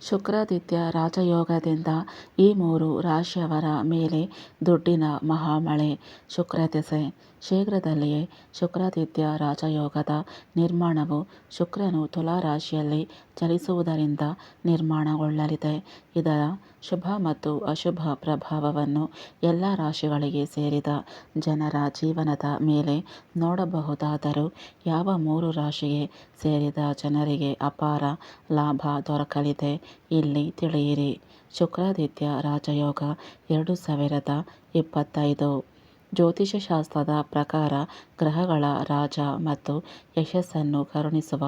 ಶುಕ್ರಾದಿತ್ಯ ರಾಜಯೋಗದಿಂದ ಈ ಮೂರು ರಾಶಿಯವರ ಮೇಲೆ ದುಡ್ಡಿನ ಮಹಾಮಳೆ. ಶುಕ್ರದೆಸೆ ಶೀಘ್ರದಲ್ಲಿಯೇ ಶುಕ್ರಾದಿತ್ಯ ರಾಜಯೋಗದ ನಿರ್ಮಾಣವು ಶುಕ್ರನು ತುಲಾ ರಾಶಿಯಲ್ಲಿ ಚಲಿಸುವುದರಿಂದ ನಿರ್ಮಾಣಗೊಳ್ಳಲಿದೆ. ಇದರ ಶುಭ ಮತ್ತು ಅಶುಭ ಪ್ರಭಾವವನ್ನು ಎಲ್ಲ ರಾಶಿಗಳಿಗೆ ಸೇರಿದ ಜನರ ಜೀವನದ ಮೇಲೆ ನೋಡಬಹುದಾದರೂ ಯಾವ ಮೂರು ರಾಶಿಗೆ ಸೇರಿದ ಜನರಿಗೆ ಅಪಾರ ಲಾಭ ದೊರಕಲಿದೆ? ಇಲ್ಲಿ ತಿಳಿಯಿರಿ. ಶುಕ್ರಾದಿತ್ಯ ರಾಜಯೋಗ ಎರಡು ಸಾವಿರದ ಇಪ್ಪತ್ತೈದು. ಜ್ಯೋತಿಷ್ಯಶಾಸ್ತ್ರದ ಪ್ರಕಾರ ಗ್ರಹಗಳ ರಾಜ ಮತ್ತು ಯಶಸ್ಸನ್ನು ಕರುಣಿಸುವ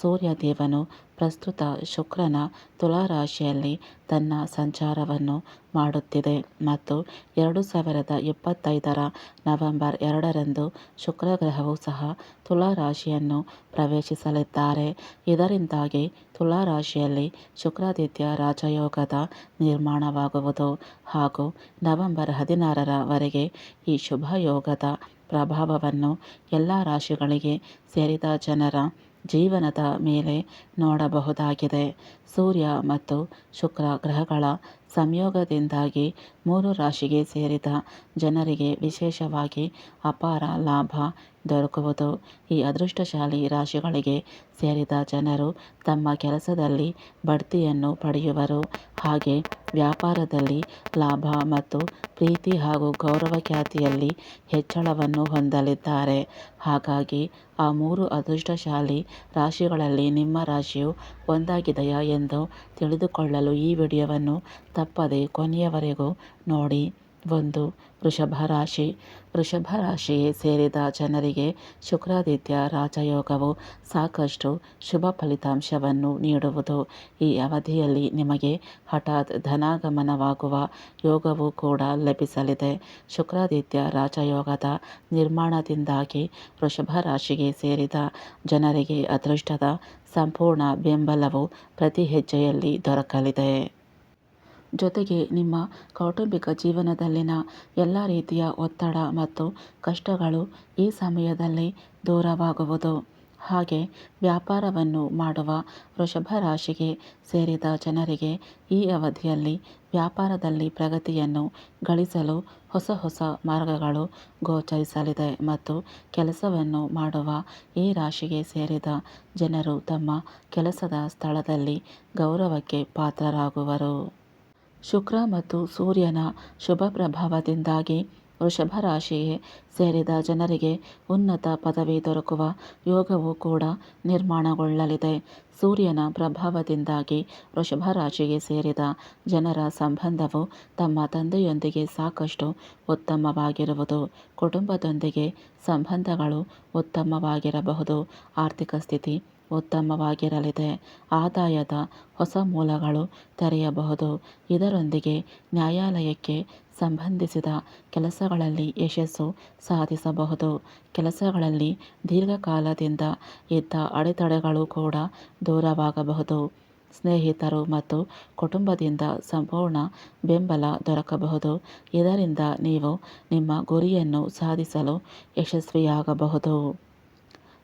ಸೂರ್ಯದೇವನು ಪ್ರಸ್ತುತ ಶುಕ್ರನ ತುಲಾ ರಾಶಿಯಲ್ಲಿ ತನ್ನ ಸಂಚಾರವನ್ನು ಮಾಡುತ್ತಿದೆ ಮತ್ತು ಎರಡು ಸಾವಿರದ ಇಪ್ಪತ್ತೈದರ ನವೆಂಬರ್ ಎರಡರಂದು ಶುಕ್ರ ಗ್ರಹವು ಸಹ ತುಲಾ ರಾಶಿಯನ್ನು ಪ್ರವೇಶಿಸಲಿದ್ದಾರೆ. ಇದರಿಂದಾಗಿ ತುಲಾ ರಾಶಿಯಲ್ಲಿ ಶುಕ್ರಾದಿತ್ಯ ರಾಜಯೋಗದ ನಿರ್ಮಾಣವಾಗುವುದು ಹಾಗೂ ನವೆಂಬರ್ ಹದಿನಾರರವರೆಗೆ ಈ ಶುಭ ಯೋಗದ ಪ್ರಭಾವವನ್ನು ಎಲ್ಲ ರಾಶಿಗಳಿಗೆ ಸೇರಿದ ಜನರ ಜೀವನದ ಮೇಲೆ ನೋಡಬಹುದಾಗಿದೆ. ಸೂರ್ಯ ಮತ್ತು ಶುಕ್ರ ಗ್ರಹಗಳ ಸಂಯೋಗದಿಂದಾಗಿ ಮೂರು ರಾಶಿಗೆ ಸೇರಿದ ಜನರಿಗೆ ವಿಶೇಷವಾಗಿ ಅಪಾರ ಲಾಭ ದೊರಕುವುದು. ಈ ಅದೃಷ್ಟಶಾಲಿ ರಾಶಿಗಳಿಗೆ ಸೇರಿದ ಜನರು ತಮ್ಮ ಕೆಲಸದಲ್ಲಿ ಬಡ್ತಿಯನ್ನು ಪಡೆಯುವರು. ಹಾಗೆ ವ್ಯಾಪಾರದಲ್ಲಿ ಲಾಭ ಮತ್ತು ಪ್ರೀತಿ ಹಾಗೂ ಗೌರವ ಖ್ಯಾತಿಯಲ್ಲಿ ಹೆಚ್ಚಳವನ್ನು ಹೊಂದಲಿದ್ದಾರೆ. ಹಾಗಾಗಿ, ಆ ಮೂರು ಅದೃಷ್ಟಶಾಲಿ ರಾಶಿಗಳಲ್ಲಿ ನಿಮ್ಮ ರಾಶಿಯು ಒಂದಾಗಿದೆಯಾ ಎಂದು ತಿಳಿದುಕೊಳ್ಳಲು ಈ ವಿಡಿಯೋವನ್ನು ತಪ್ಪದೆ ಕೊನೆಯವರೆಗೂ ನೋಡಿ. ಒಂದು ವೃಷಭ ರಾಶಿ. ವೃಷಭ ರಾಶಿಗೆ ಸೇರಿದ ಜನರಿಗೆ ಶುಕ್ರಾದಿತ್ಯ ರಾಜಯೋಗವು ಸಾಕಷ್ಟು ಶುಭ ಫಲಿತಾಂಶವನ್ನು ನೀಡುವುದು. ಈ ಅವಧಿಯಲ್ಲಿ ನಿಮಗೆ ಹಠಾತ್ ಧನಾಗಮನವಾಗುವ ಯೋಗವೂ ಕೂಡ ಲಭಿಸಲಿದೆ. ಶುಕ್ರಾದಿತ್ಯ ರಾಜಯೋಗದ ನಿರ್ಮಾಣದಿಂದಾಗಿ ವೃಷಭ ರಾಶಿಗೆ ಸೇರಿದ ಜನರಿಗೆ ಅದೃಷ್ಟದ ಸಂಪೂರ್ಣ ಬೆಂಬಲವು ಪ್ರತಿ ಹೆಜ್ಜೆಯಲ್ಲಿ ದೊರಕಲಿದೆ. ಜೊತೆಗೆ ನಿಮ್ಮ ಕೌಟುಂಬಿಕ ಜೀವನದಲ್ಲಿನ ಎಲ್ಲ ರೀತಿಯ ಒತ್ತಡ ಮತ್ತು ಕಷ್ಟಗಳು ಈ ಸಮಯದಲ್ಲಿ ದೂರವಾಗುವುದು. ಹಾಗೆ ವ್ಯಾಪಾರವನ್ನು ಮಾಡುವ ವೃಷಭ ರಾಶಿಗೆ ಸೇರಿದ ಜನರಿಗೆ ಈ ಅವಧಿಯಲ್ಲಿ ವ್ಯಾಪಾರದಲ್ಲಿ ಪ್ರಗತಿಯನ್ನು ಗಳಿಸಲು ಹೊಸ ಹೊಸ ಮಾರ್ಗಗಳು ಗೋಚರಿಸಲಿದೆ ಮತ್ತು ಕೆಲಸವನ್ನು ಮಾಡುವ ಈ ರಾಶಿಗೆ ಸೇರಿದ ಜನರು ತಮ್ಮ ಕೆಲಸದ ಸ್ಥಳದಲ್ಲಿ ಗೌರವಕ್ಕೆ ಪಾತ್ರರಾಗುವರು. ಶುಕ್ರ ಮತ್ತು ಸೂರ್ಯನ ಶುಭ ಪ್ರಭಾವದಿಂದಾಗಿ ವೃಷಭ ರಾಶಿಗೆ ಸೇರಿದ ಜನರಿಗೆ ಉನ್ನತ ಪದವಿ ದೊರಕುವ ಯೋಗವು ಕೂಡ ನಿರ್ಮಾಣಗೊಳ್ಳಲಿದೆ. ಸೂರ್ಯನ ಪ್ರಭಾವದಿಂದಾಗಿ ವೃಷಭ ರಾಶಿಗೆ ಸೇರಿದ ಜನರ ಸಂಬಂಧವು ತಮ್ಮ ತಂದೆಯೊಂದಿಗೆ ಸಾಕಷ್ಟು ಉತ್ತಮವಾಗಿರುವುದು, ಕುಟುಂಬದೊಂದಿಗೆ ಸಂಬಂಧಗಳು ಉತ್ತಮವಾಗಿರಬಹುದು. ಆರ್ಥಿಕ ಸ್ಥಿತಿ ಉತ್ತಮವಾಗಿರಲಿದೆ. ಆದಾಯದ ಹೊಸ ಮೂಲಗಳು ತೆರೆಯಬಹುದು. ಇದರೊಂದಿಗೆ ನ್ಯಾಯಾಲಯಕ್ಕೆ ಸಂಬಂಧಿಸಿದ ಕೆಲಸಗಳಲ್ಲಿ ಯಶಸ್ಸು ಸಾಧಿಸಬಹುದು. ಕೆಲಸಗಳಲ್ಲಿ ದೀರ್ಘಕಾಲದಿಂದ ಇದ್ದ ಅಡೆತಡೆಗಳು ಕೂಡ ದೂರವಾಗಬಹುದು. ಸ್ನೇಹಿತರು ಮತ್ತು ಕುಟುಂಬದಿಂದ ಸಂಪೂರ್ಣ ಬೆಂಬಲ ದೊರಕಬಹುದು. ಇದರಿಂದ ನೀವು ನಿಮ್ಮ ಗುರಿಯನ್ನು ಸಾಧಿಸಲು ಯಶಸ್ವಿಯಾಗಬಹುದು.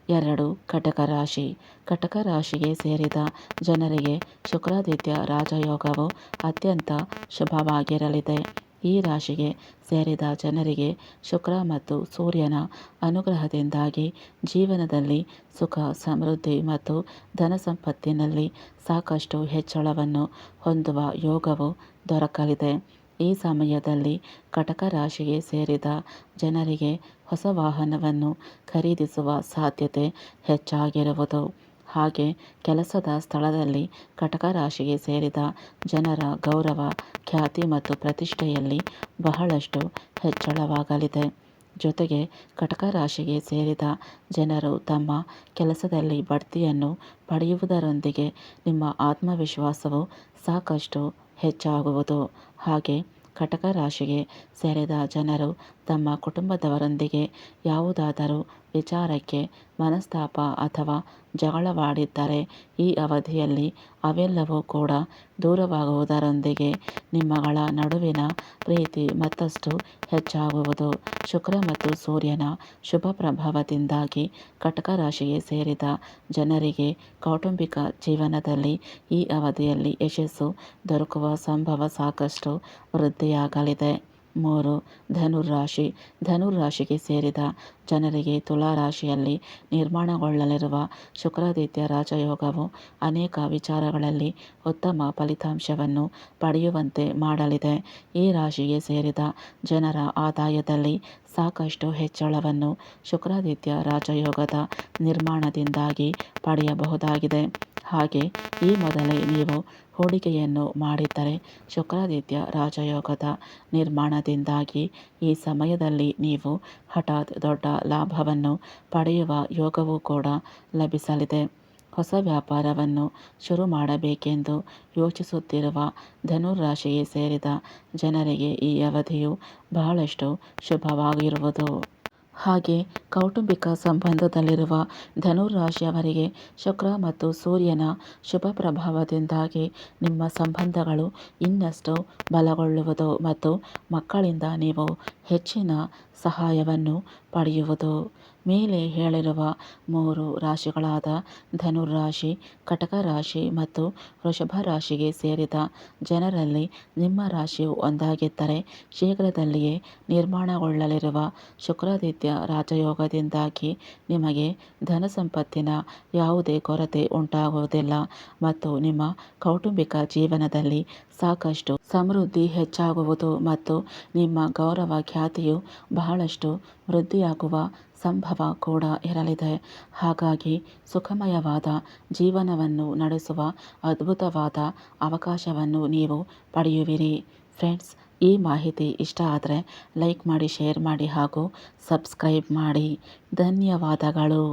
ಎರಡು ಕಟಕ ರಾಶಿ. ಕಟಕ ರಾಶಿಗೆ ಸೇರಿದ ಜನರಿಗೆ ಶುಕ್ರಾದಿತ್ಯ ರಾಜಯೋಗವು ಅತ್ಯಂತ ಶುಭವಾಗಿರಲಿದೆ. ಈ ರಾಶಿಗೆ ಸೇರಿದ ಜನರಿಗೆ ಶುಕ್ರ ಮತ್ತು ಸೂರ್ಯನ ಅನುಗ್ರಹದಿಂದಾಗಿ ಜೀವನದಲ್ಲಿ ಸುಖ, ಸಮೃದ್ಧಿ ಮತ್ತು ಧನ ಸಂಪತ್ತಿನಲ್ಲಿ ಸಾಕಷ್ಟು ಹೆಚ್ಚಳವನ್ನು ಹೊಂದುವ ಯೋಗವು ದೊರಕಲಿದೆ. ಈ ಸಮಯದಲ್ಲಿ ಕಟಕ ರಾಶಿಗೆ ಸೇರಿದ ಜನರಿಗೆ ಹೊಸ ವಾಹನವನ್ನು ಖರೀದಿಸುವ ಸಾಧ್ಯತೆ ಹೆಚ್ಚಾಗಿರುವುದು. ಹಾಗೆ ಕೆಲಸದ ಸ್ಥಳದಲ್ಲಿ ಕಟಕ ರಾಶಿಗೆ ಸೇರಿದ ಜನರ ಗೌರವ, ಖ್ಯಾತಿ ಮತ್ತು ಪ್ರತಿಷ್ಠೆಯಲ್ಲಿ ಬಹಳಷ್ಟು ಹೆಚ್ಚಳವಾಗಲಿದೆ. ಜೊತೆಗೆ ಕಟಕ ರಾಶಿಗೆ ಸೇರಿದ ಜನರು ತಮ್ಮ ಕೆಲಸದಲ್ಲಿ ಬಡ್ತಿಯನ್ನು ಪಡೆಯುವುದರೊಂದಿಗೆ ನಿಮ್ಮ ಆತ್ಮವಿಶ್ವಾಸವು ಸಾಕಷ್ಟು ಹೆಚ್ಚಾಗುವುದು. ಹಾಗೆ ಕಟಕ ರಾಶಿಗೆ ಸೇರಿದ ಜನರು ತಮ್ಮ ಕುಟುಂಬದವರೊಂದಿಗೆ ಯಾವುದಾದರೂ ವಿಚಾರಕ್ಕೆ ಮನಸ್ತಾಪ ಅಥವಾ ಜಗಳವಾಡಿದ್ದರೆ ಈ ಅವಧಿಯಲ್ಲಿ ಅವೆಲ್ಲವೂ ಕೂಡ ದೂರವಾಗುವುದರೊಂದಿಗೆ ನಿಮ್ಮಗಳ ನಡುವಿನ ಪ್ರೀತಿ ಮತ್ತಷ್ಟು ಹೆಚ್ಚಾಗುವುದು. ಶುಕ್ರ ಮತ್ತು ಸೂರ್ಯನ ಶುಭ ಪ್ರಭಾವದಿಂದಾಗಿ ಕಟಕ ರಾಶಿಗೆ ಸೇರಿದ ಜನರಿಗೆ ಕೌಟುಂಬಿಕ ಜೀವನದಲ್ಲಿ ಈ ಅವಧಿಯಲ್ಲಿ ಯಶಸ್ಸು ದೊರಕುವ ಸಂಭವ ಸಾಕಷ್ಟು ವೃದ್ಧಿಯಾಗಲಿದೆ. ಮೂರು ಧನುರಾಶಿ ಧನುರಾಶಿಗೆ ಸೇರಿದ ಜನರಿಗೆ ತುಲಾ ರಾಶಿಯಲ್ಲಿ ನಿರ್ಮಾಣಗೊಳ್ಳಲಿರುವ ಶುಕ್ರಾದಿತ್ಯ ರಾಜಯೋಗವು ಅನೇಕ ವಿಚಾರಗಳಲ್ಲಿ ಉತ್ತಮ ಫಲಿತಾಂಶವನ್ನು ಪಡೆಯುವಂತೆ ಮಾಡಲಿದೆ. ಈ ರಾಶಿಗೆ ಸೇರಿದ ಜನರ ಆದಾಯದಲ್ಲಿ ಸಾಕಷ್ಟು ಹೆಚ್ಚಳವನ್ನು ಶುಕ್ರಾದಿತ್ಯ ರಾಜಯೋಗದ ನಿರ್ಮಾಣದಿಂದಾಗಿ ಪಡೆಯಬಹುದಾಗಿದೆ. ಹಾಗೆ ಈ ಮೊದಲೇ ನೀವು ಹೂಡಿಕೆಯನ್ನು ಮಾಡಿದ್ದರೆ ಶುಕ್ರಾದಿತ್ಯ ರಾಜಯೋಗದ ನಿರ್ಮಾಣದಿಂದಾಗಿ ಈ ಸಮಯದಲ್ಲಿ ನೀವು ಹಠಾತ್ ದೊಡ್ಡ ಲಾಭವನ್ನು ಪಡೆಯುವ ಯೋಗವೂ ಕೂಡ ಲಭಿಸಲಿದೆ. ಹೊಸ ವ್ಯಾಪಾರವನ್ನು ಶುರು ಮಾಡಬೇಕೆಂದು ಯೋಚಿಸುತ್ತಿರುವ ಧನುರಾಶಿಗೆ ಸೇರಿದ ಜನರಿಗೆ ಈ ಅವಧಿಯು ಬಹಳಷ್ಟು ಶುಭವಾಗಿರುವುದು. ಹಾಗೆ ಕೌಟುಂಬಿಕ ಸಂಬಂಧದಲ್ಲಿರುವ ಧನುರಾಶಿಯವರಿಗೆ ಶುಕ್ರ ಮತ್ತು ಸೂರ್ಯನ ಶುಭ ಪ್ರಭಾವದಿಂದಾಗಿ ನಿಮ್ಮ ಸಂಬಂಧಗಳು ಇನ್ನಷ್ಟು ಬಲಗೊಳ್ಳುವುದು ಮತ್ತು ಮಕ್ಕಳಿಂದ ನೀವು ಹೆಚ್ಚಿನ ಸಹಾಯವನ್ನು ಪಡೆಯುವುದು. ಮೇಲೆ ಹೇಳಿರುವ ಮೂರು ರಾಶಿಗಳಾದ ಧನುರಾಶಿ ಕಟಕ ರಾಶಿ ಮತ್ತು ವೃಷಭ ರಾಶಿಗೆ ಸೇರಿದ ಜನರಲ್ಲಿ ನಿಮ್ಮ ರಾಶಿಯು ಒಂದಾಗಿದ್ದರೆ ಶೀಘ್ರದಲ್ಲಿಯೇ ನಿರ್ಮಾಣಗೊಳ್ಳಲಿರುವ ಶುಕ್ರಾದಿತ್ಯ ರಾಜಯೋಗದಿಂದಾಗಿ ನಿಮಗೆ ಧನ ಸಂಪತ್ತಿನ ಯಾವುದೇ ಕೊರತೆ ಉಂಟಾಗುವುದಿಲ್ಲ ಮತ್ತು ನಿಮ್ಮ ಕೌಟುಂಬಿಕ ಜೀವನದಲ್ಲಿ ಸಾಕಷ್ಟು ಸಮೃದ್ಧಿ ಹೆಚ್ಚಾಗುವುದು ಮತ್ತು ನಿಮ್ಮ ಗೌರವ ಖ್ಯಾತಿಯು ಬಹಳಷ್ಟು ವೃದ್ಧಿಯಾಗುವ ಸಂಭವ ಕೂಡ ಇರಲಿದೆ. ಹಾಗಾಗಿ ಸುಖಮಯವಾದ ಜೀವನವನ್ನು ನಡೆಸುವ ಅದ್ಭುತವಾದ ಅವಕಾಶವನ್ನು ನೀವು ಪಡೆಯುವಿರಿ. ಫ್ರೆಂಡ್ಸ್, ಈ ಮಾಹಿತಿ ಇಷ್ಟ ಆದರೆ ಲೈಕ್ ಮಾಡಿ, ಶೇರ್ ಮಾಡಿ ಹಾಗೂ ಸಬ್ಸ್ಕ್ರೈಬ್ ಮಾಡಿ. ಧನ್ಯವಾದಗಳು.